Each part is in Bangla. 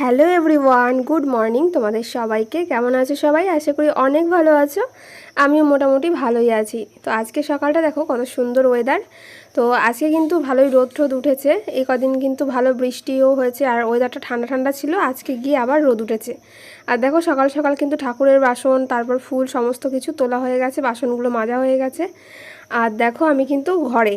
হ্যালো এভরিওয়ান, গুড মর্নিং তোমাদের সবাইকে। কেমন আছো সবাই? আশা করি অনেক ভালো আছো। আমিও মোটামুটি ভালোই আছি। তো আজকে সকালটা দেখো কত সুন্দর ওয়েদার তো আজকে কিন্তু ভালোই রোদ টোদ উঠেছে। এই কদিন কিন্তু ভালো বৃষ্টিও হয়েছে আর ওয়েদারটা ঠান্ডা ঠান্ডা ছিল, আজকে গিয়ে আবার রোদ উঠেছে। আর দেখো সকাল সকাল কিন্তু ঠাকুরের বাসন, তারপর ফুল সমস্ত কিছু তোলা হয়ে গেছে, বাসনগুলো মাজা হয়ে গেছে। আর দেখো আমি কিন্তু ঘরে।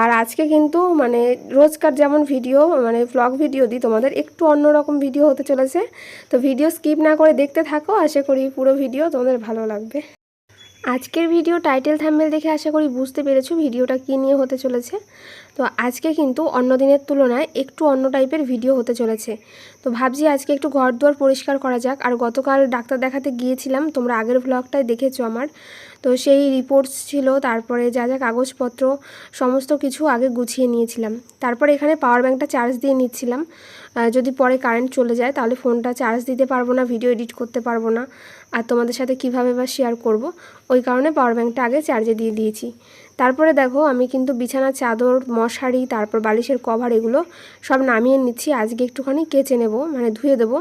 আর আজকে কিন্তু মানে রোজকার যেমন ভিডিও মানে ব্লগ ভিডিও দিই, তোমাদের একটু অন্যরকম ভিডিও হতে চলেছে। তো ভিডিও স্কিপ না করে দেখতে থাকো, আশা করি পুরো ভিডিও তোমাদের ভালো লাগবে। আজকের ভিডিও টাইটেল থাম্বেল দেখে আশা করি বুঝতে পেরেছ ভিডিওটা কী নিয়ে হতে চলেছে। তো আজকে কিন্তু অন্য দিনের তুলনায় একটু অন্য টাইপের ভিডিও হতে চলেছে। তো ভাবছি আজকে একটু ঘর দুয়ার পরিষ্কার করা যাক। আর গতকাল ডাক্তার দেখাতে গিয়েছিলাম, তোমরা আগের ভ্লগটায় দেখেছ আমার। তো সেই রিপোর্টস ছিল, তারপরে যা যা কাগজপত্র, সমস্ত কিছু আগে গুছিয়ে নিয়েছিলাম। তারপরে এখানে পাওয়ার ব্যাঙ্কটা চার্জ দিয়ে নিচ্ছিলাম। যদি পরে কারেন্ট চলে যায়, তাহলে ফোনটা চার্জ দিতে পারব না ভিডিও এডিট করতে পারব না। আর তোমাদের সাথে কীভাবে বা শেয়ার করব, ওই কারণে পাওয়ার ব্যাঙ্কটা আগে চার্জে দিয়ে দিয়েছি। তারপরে দেখো, আমি কিন্তু বিছানার চাদর, মশারি, তারপর বালিশের কভার এগুলো সব নামিয়ে নিচ্ছি। আজকে একটুখানি কেচে নেব মানে ধুয়ে দেবো।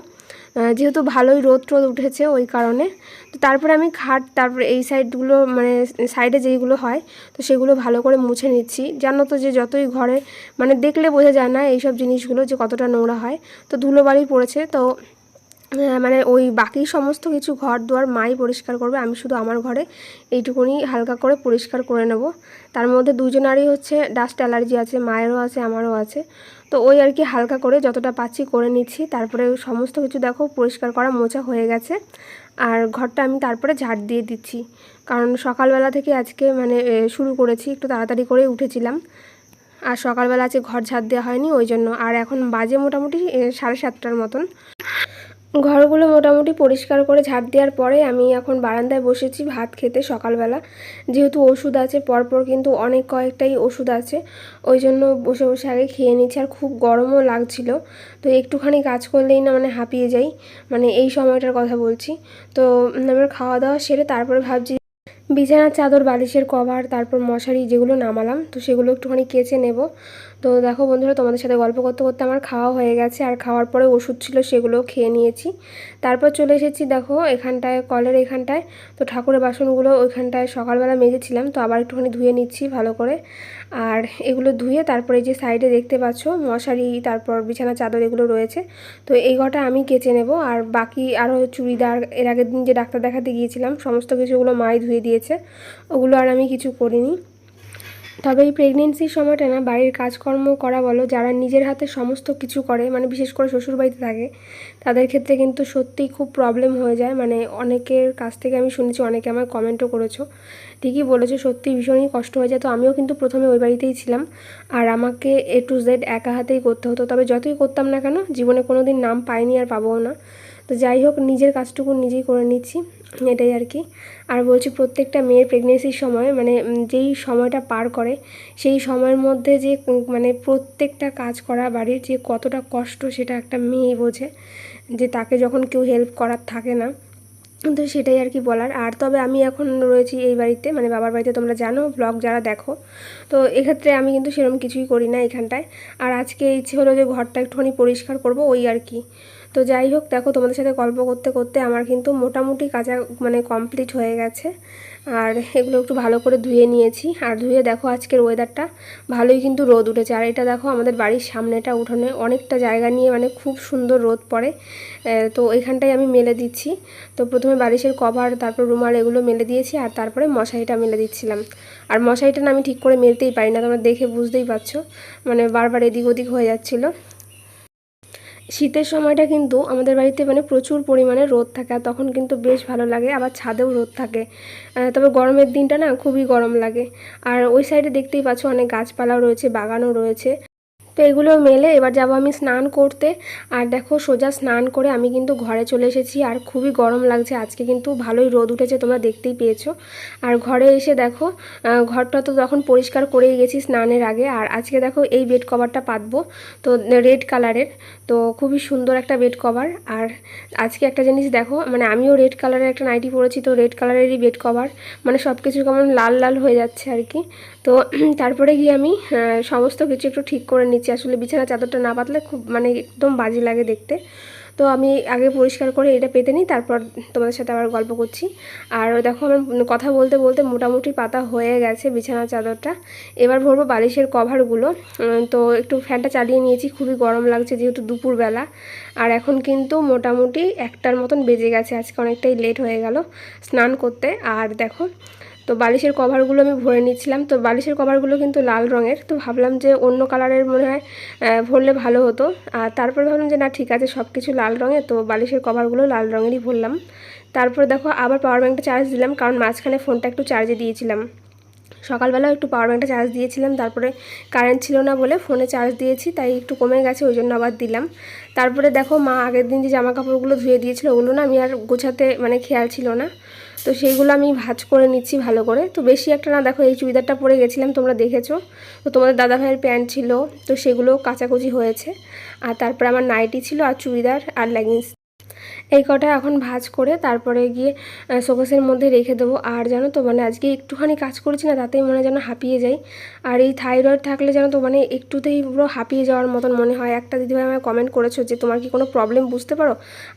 যেহেতু ভালোই রোদ ট্রোদ উঠেছে ওই কারণে, তো তারপরে আমি খাট, তারপরে এই সাইডগুলো মানে সাইডে যেইগুলো হয়, তো সেগুলো ভালো করে মুছে নিচ্ছি। জানো তো যে যতই ঘরে মানে দেখলে বোঝা যায় না এইসব জিনিসগুলো যে কতটা নোংরা হয়। তো ধুলোবালি পড়েছে, তো মানে ওই বাকি সমস্ত কিছু ঘর দুয়ার মাই পরিষ্কার করবে, আমি শুধু আমার ঘরে। এইটুকুনি হালকা করে পরিষ্কার করে নেব। তার মধ্যে দুজনারই হচ্ছে ডাস্ট অ্যালার্জি আছে, মায়েরও আছে, আমারও আছে। তো ওই আর কি হালকা করে যতটা পাচ্ছি করে নিচ্ছি। তারপরে সমস্ত কিছু দেখো, পরিষ্কার করা মোচা হয়ে গেছে। আর ঘরটা আমি তারপরে ঝাড় দিয়ে দিচ্ছি। কারণ সকালবেলা থেকে আজকে মানে শুরু করেছি, একটু তাড়াতাড়ি করে উঠেছিলাম। আর সকালবেলা আজকে ঘর ঝাড় দেওয়া হয়নি, ওই জন্য। আর এখন বাজে মোটামুটি সাড়ে সাতটার মতন। ঘরগুলো মোটামুটি পরিষ্কার করে ঝাড় দেওয়ার পরে আমি এখন বারান্দায় বসেছি ভাত খেতে সকালবেলা। যেহেতু ওষুধ আছে, পরপর কিন্তু অনেক কয়েকটাই ওষুধ আছে। ওই জন্য বসে বসে আগে খেয়ে নিচ্ছি আর খুব গরমও লাগছিল। তো একটুখানি কাজ করলেই না মানে হাঁপিয়ে যাই। মানে এই সময়টার কথা বলছি। তো আমার খাওয়া দাওয়া সেরে তারপরে ভাবছি বিছানার চাদর, বালিশের কভার, তারপর মশারি যেগুলো নামালাম। তো সেগুলো একটুখানি কেচে নেব। তো দেখো বন্ধুরা, তোমাদের সাথে গল্প করতে করতে আমার খাওয়া হয়ে গেছে, আর খাওয়ার পরে ওষুধ ছিল সেগুলো খেয়ে নিয়েছি। তারপর চলে এসেছি দেখো এখানটায়, কলের এখানটায়। তো ঠাকুরের বাসনগুলো ওইখানটায় সকালবেলা মেজেছিলাম, তো আবার একটুখানি ধুয়ে নিচ্ছি ভালো করে। আর এগুলো ধুয়ে তারপরে যে সাইডে দেখতে পাচ্ছ, মশারি, তারপর বিছানা চাদর এগুলো রয়েছে। তো এই ঘরটা আমি কেচে নেব, আর বাকি আরও চুড়িদার, এর আগের দিন যে ডাক্তার দেখাতে গিয়েছিলাম, সমস্ত কিছুগুলো মাই ধুয়ে দিয়েছে। ওগুলো আর আমি কিছু করিনি। তবে এই প্রেগনেন্সির সময়টা না, বাড়ির কাজকর্ম করা বলো, যারা নিজের হাতে সমস্ত কিছু করে মানে বিশেষ করে শ্বশুরবাড়িতে থাকে, তাদের ক্ষেত্রে কিন্তু সত্যিই খুব প্রবলেম হয়ে যায়। মানে অনেকের কাছ থেকে আমি শুনেছি, অনেকে আমার কমেন্টও করেছ। ঠিকই বলেছ সত্যি ভীষণই কষ্ট হয়ে যায়। তো আমিও কিন্তু প্রথমে ওই বাড়িতেই ছিলাম। আর আমাকে এ টু জেড একা হাতেই করতে হতো। তবে যতই করতাম না কেন, জীবনে কোনো দিন নাম পাইনি আর পাবও না। তো যাই হোক, নিজের কাজটুকু নিজেই করে নিচ্ছি, এটাই আর কি। আর বলছি প্রত্যেকটা মেয়ের প্রেগনেন্সির সময় মানে যেই সময়টা পার করে, সেই সময়ের মধ্যে যে মানে প্রত্যেকটা কাজ করা বাড়ির যে কতটা কষ্ট সেটা একটা মেয়ে বোঝে, যে তাকে যখন কেউ হেল্প করার থাকে না, তো সেটাই আর কি বলার। আর তবে আমি এখন রয়েছি এই বাড়িতে মানে বাবার বাড়িতে তোমরা জানো ব্লগ যারা দেখো, তো এক্ষেত্রে আমি কিন্তু সেরকম কিছুই করি না এখানটায়। আর আজকে ইচ্ছে হলো যে ঘরটা একটুখানি পরিষ্কার করব, ওই আর কি। তো যাই হোক, দেখো তোমাদের সাথে গল্প করতে করতে আমার কিন্তু মোটামুটি কাজা মানে কমপ্লিট হয়ে গেছে। আর এগুলো একটু ভালো করে ধুয়ে নিয়েছি। আর ধুয়ে দেখো আজকের ওয়েদারটা ভালোই কিন্তু রোদ উঠেছে। আর এটা দেখো আমাদের বাড়ির সামনেটা উঠোনে অনেকটা জায়গা নিয়ে মানে খুব সুন্দর রোদ পড়ে। তো এখানটাই আমি মেলে দিচ্ছি। তো প্রথমে বালিশের কভার, তারপর রুমাল এগুলো মেলে দিয়েছি, আর তারপরে মশারিটা মেলে দিচ্ছিলাম। আর মশারিটা না আমি ঠিক করে মেলতেই পারি না, তোমরা দেখে বুঝতেই পারছ। মানে বারবার এদিক ওদিক হয়ে যাচ্ছিল। শীতের সময়টা কিন্তু আমাদের বাড়িতে মানে প্রচুর পরিমাণে রোদ থাকে আর তখন কিন্তু বেশ ভালো লাগে, আবার ছাদেও রোদ থাকে। তবে গরমের দিনটা না খুবই গরম লাগে। আর ওই সাইডে দেখতেই পাচ্ছ অনেক গাছপালাও রয়েছে, বাগানও রয়েছে। তো এগুলো মেলে, এবার যাব আমি স্নান করতে। আর দেখো, সোজা স্নান করে আমি কিন্তু ঘরে চলে এসেছি। আর খুবই গরম লাগছে। আজকে কিন্তু ভালোই রোদ উঠেছে, তোমরা দেখতেই পেয়েছ। আর ঘরে এসে দেখো ঘরটা তো তখন পরিষ্কার করেই গেছি স্নানের আগে। আর আজকে দেখো, এই বেড কভারটা পাতবো, তো রেড কালারের তো খুবই সুন্দর একটা বেড কভার আর আজকে একটা জিনিস দেখো মানে আমিও রেড কালারের একটা নাইটি পরেছি, তো রেড কালারেরই বেড কভার মানে সব কিছু কেমন লাল লাল হয়ে যাচ্ছে আর কি। তো তারপরে গিয়ে আমি সমস্ত কিছু একটু ঠিক করে নিচ্ছি। আসলে বিছানা চাদরটা না পাতলে খুব মানে একদম বাজে লাগে দেখতে। তো আমি আগে পরিষ্কার করে এটা পেতে নিই, তারপর তোমাদের সাথে আবার গল্প করছি। আর দেখো আমার কথা বলতে বলতে মোটামুটি পাতা হয়ে গেছে বিছানার চাদরটা। এবার ভরবো বালিশের কভারগুলো। তো একটু ফ্যানটা চালিয়ে নিয়েছি, খুবই গরম লাগছে যেহেতু দুপুরবেলা। আর এখন কিন্তু মোটামুটি একটার মতন বেজে গেছে, আজকে অনেকটাই লেট হয়ে গেল স্নান করতে। আর দেখো তো বালিশের কভারগুলো আমি ভরে নিচ্ছিলাম। তো বালিশের কভারগুলো কিন্তু লাল রঙের। তো ভাবলাম যে অন্য কালারের মনে হয় ভরলে ভালো হতো। আর তারপর ভাবলাম যে না, ঠিক আছে সব কিছু লাল রঙের তো বালিশের কভারগুলো লাল রঙেরই ভরলাম। তারপর দেখো, আবার পাওয়ার ব্যাঙ্কটা চার্জ দিলাম, কারণ মাঝখানে ফোনটা একটু চার্জে দিয়েছিলাম। সকালবেলাও একটু পাওয়ার ব্যাঙ্কটা চার্জ দিয়েছিলাম, তারপরে কারেন্ট ছিল না বলে ফোনে চার্জ দিয়েছি, তাই একটু কমে গেছে, ওই জন্য আবার দিলাম। তারপরে দেখো, মা আগের দিন যে জামা কাপড়গুলো ধুয়ে দিয়েছিল, ওগুলো না আমি আর গোছাতে মানে খেয়াল ছিল না। তো সেইগুলো আমি ভাজ করে নিচ্ছি ভালো করে। তো বেশি একটা না, দেখো এই চুড়িদারটা পরে গেছিলাম, তোমরা দেখেছ। তো তোমাদের দাদা ভাইয়ের প্যান্ট ছিল, তো সেগুলো কাচাকুচি হয়েছে। আর তারপর আমার নাইটি ছিল আর চুড়িদার আর লেগিংস এই কটা এখন ভাজ করে তারপরে গিয়ে শোকেসের মধ্যে রেখে দেবো। আর জানো তো মানে আজকে একটুখানি কাজ করেছি না, তাতেই মনে যেন হাঁপিয়ে যাই। আর এই থাইরয়েড থাকলে জানো তো মানে একটুতেই পুরো হাঁপিয়ে যাওয়ার মতন মনে হয়। একটা দিদিভাই আমায় কমেন্ট করেছ যে, তোমার কি কোনো প্রবলেম বুঝতে পারো?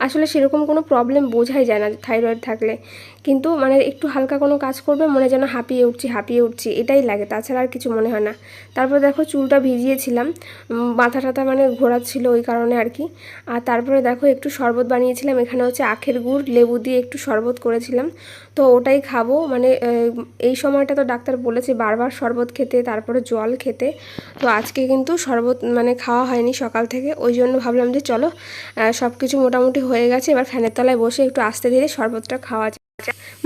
আসলে সেরকম কোনো প্রবলেম বোঝাই যায় না থাইরয়েড থাকলে। কিন্তু মানে একটু হালকা কোনো কাজ করবে, মনে যেন হাঁপিয়ে উঠছি হাঁপিয়ে উঠছি, এটাই লাগে। তাছাড়া আর কিছু মনে হয় না। তারপর দেখো, চুলটা ভিজিয়েছিলাম। মাথা টাথা মানে ঘোরাচ্ছিল ওই কারণে আর কি। আর তারপরে দেখো, একটু শরবত বানিয়েছিলাম, এখানে হচ্ছে আখের গুড়, লেবু দিয়ে একটু শরবত করেছিলাম। তো ওটাই খাব মানে এই সময়টা তো ডাক্তার বলেছে বারবার শরবত খেতে, তারপরে জল খেতে। তো আজকে কিন্তু শরবত মানে খাওয়া হয়নি সকাল থেকে। ওই জন্য ভাবলাম যে চলো সব কিছু মোটামুটি হয়ে গেছে। এবার ফ্যানের তলায় বসে একটু আস্তে ধীরে শরবতটা খাওয়া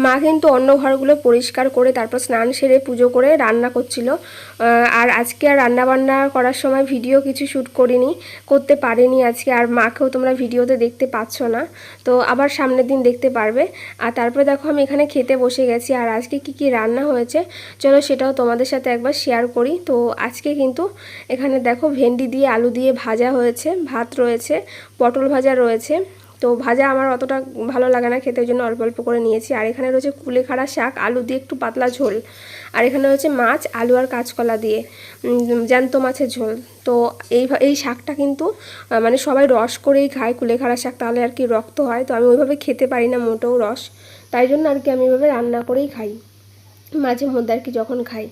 মা কিন্তু অন্য ঘরগুলো পরিষ্কার করে তারপর স্নান সেরে পুজো করে রান্না করছিল। আর আজকে আর রান্না বান্না করার সময় ভিডিও কিছু শ্যুট করিনি, করতে পারিনি আজকে। আর মাকেও তোমরা ভিডিওতে দেখতে পাচ্ছ না। তো আবার সামনের দিন দেখতে পারবে। আর তারপরে দেখো আমি এখানে খেতে বসে গেছি। আর আজকে কি কি রান্না হয়েছে, চলো সেটাও তোমাদের সাথে একবার শেয়ার করি। তো আজকে কিন্তু এখানে দেখো ভেন্ডি দিয়ে, আলু দিয়ে ভাজা হয়েছে, ভাত রয়েছে, পটল ভাজা রয়েছে। তো ভাজা আমার অতটা ভালো লাগে না খেতে জন্য অল্প অল্প করে নিয়েছি। আর এখানে রয়েছে কুলেখাড়া শাক, আলু দিয়ে একটু পাতলা ঝোল। আর এখানে রয়েছে মাছ, আলু আর কাঁচকলা দিয়ে জ্যান্ত মাছের ঝোল। তো এই এই শাকটা কিন্তু মানে সবাই রস করেই খায় কুলেখাড়া শাক, তাহলে আর কি রক্ত হয়। তো আমি ওইভাবে খেতে পারি না মোটেও রস। তাই জন্য আর কি আমি ওইভাবে রান্না করেই খাই। মাঝে মধ্যে আর কি যখন খাই।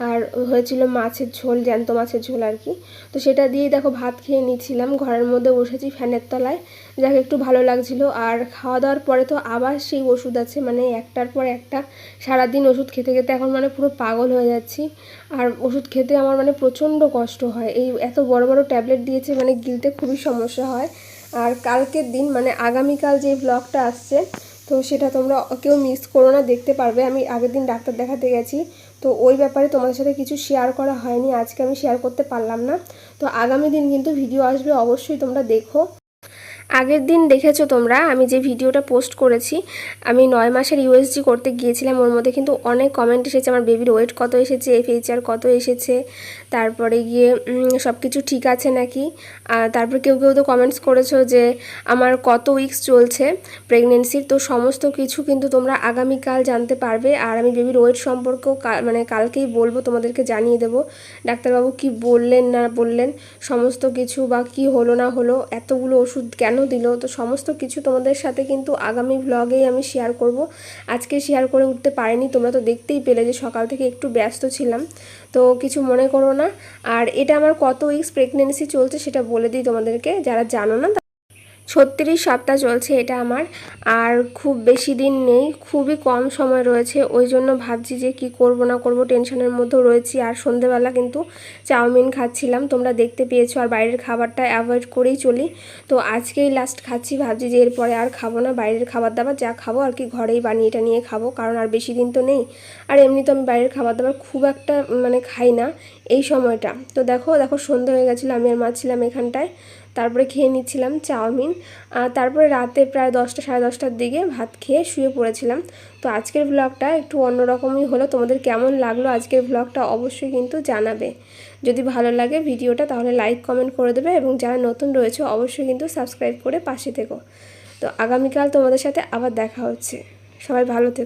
আর হয়েছিল মাছের ঝোল, জ্যান্ত মাছের ঝোল আর কি। তো সেটা দিয়েই দেখো ভাত খেয়ে নিচ্ছিলাম। ঘরের মধ্যে বসেছি ফ্যানের তলায়। যাকে, একটু ভালো লাগছিল। আর খাওয়া দাওয়ার পরে তো আবার সেই ওষুধ আছে মানে একটার পর একটা সারাদিন ওষুধ খেতে খেতে এখন মানে পুরো পাগল হয়ে যাচ্ছি। আর ওষুধ খেতে আমার মানে প্রচণ্ড কষ্ট হয়। এই এত বড় বড় ট্যাবলেট দিয়েছে মানে গিলতে খুবই সমস্যা হয়। আর কালকের দিন মানে আগামীকাল যে ব্লগটা আসছে, তো সেটা তোমরা কেউ মিস করো না, দেখতে পারবে। আমি আগের দিন ডাক্তার দেখাতে গেছি। তো ওই ব্যাপারে তোমাদের সাথে কিছু শেয়ার করা হয়নি, আজকে আমি শেয়ার করতে পারলাম না। তো আগামী দিন কিন্তু ভিডিও আসবে, অবশ্যই তোমরা দেখো। আগের দিন দেখেছ তোমরা, আমি যে ভিডিওটা পোস্ট করেছি, আমি নয় মাসের ইউএসজি করতে গিয়েছিলাম, ওর মধ্যে কিন্তু অনেক কমেন্ট এসেছে, আমার বেবির ওয়েট কত এসেছে এফএইচআর কত এসেছে, তারপরে গিয়ে সব কিছু ঠিক আছে নাকি? তারপর কেউ কেউ তো কমেন্টস করেছ যে, আমার কত উইকস চলছে প্রেগনেন্সির তো সমস্ত কিছু কিন্তু তোমরা আগামীকাল জানতে পারবে, আর আমি বেবির ওয়েট সম্পর্কেও মানে কালকেই বলব, তোমাদেরকে জানিয়ে দেবো, ডাক্তারবাবু কি বললেন, না বললেন, সমস্ত কিছু বা কি হলো, না হলো, এতগুলো ওষুধ কেন কেন দিল? তো সমস্ত কিছু তোমাদের সাথে কিন্তু আগামী ব্লগেই আমি শেয়ার করব। আজকে শেয়ার করে উঠতে পারিনি, তোমরা তো দেখতেই পেলে যে সকাল থেকে একটু ব্যস্ত ছিলাম। তো কিছু মনে করো না। আর এটা আমার কত উইক্স প্রেগনেন্সি চলছে সেটা বলে দিই তোমাদেরকে, যারা জানো না ছত্রিশ সপ্তাহ চলছে, এটা আমার। আর খুব বেশি দিন নেই, খুবই কম সময় রয়েছে। ওই জন্য ভাবছি যে কি করব না করব, টেনশনের মধ্যেও রয়েছি। আর সন্ধেবেলা কিন্তু চাউমিন খাচ্ছিলাম, তোমরা দেখতে পেয়েছ। আর বাইরের খাবারটা অ্যাভয়েড করেই চলি। তো আজকেই লাস্ট খাচ্ছি, ভাবছি যে এরপরে আর খাব না। বাইরের খাবার দাবার যা খাব আর কি ঘরেই বানিয়ে এটা নিয়ে খাব, কারণ আর বেশি দিন তো নেই। আর এমনি তো আমি বাইরের খাবার দাবার খুব একটা মানে খাই না, এই সময়টা। তো দেখো দেখো সন্ধে হয়ে গেছিল, আমি আর মা ছিলাম এখানটায়। তারপরে খেয়ে নিচ্ছিলাম চাউমিন। আর তারপরে রাতে প্রায় দশটা, সাড়ে দশটার দিকে ভাত খেয়ে শুয়ে পড়েছিলাম। তো আজকের ব্লগটা একটু অন্যরকমই হলো। তোমাদের কেমন লাগল আজকের ব্লগটা অবশ্যই কিন্তু জানাবে। যদি ভালো লাগে ভিডিওটা তাহলে লাইক কমেন্ট করে দেবে এবং যারা নতুন রয়েছে অবশ্যই কিন্তু সাবস্ক্রাইব করে পাশে থেকো। তো আগামীকাল তোমাদের সাথে আবার দেখা হচ্ছে। সবাই ভালো থেকো।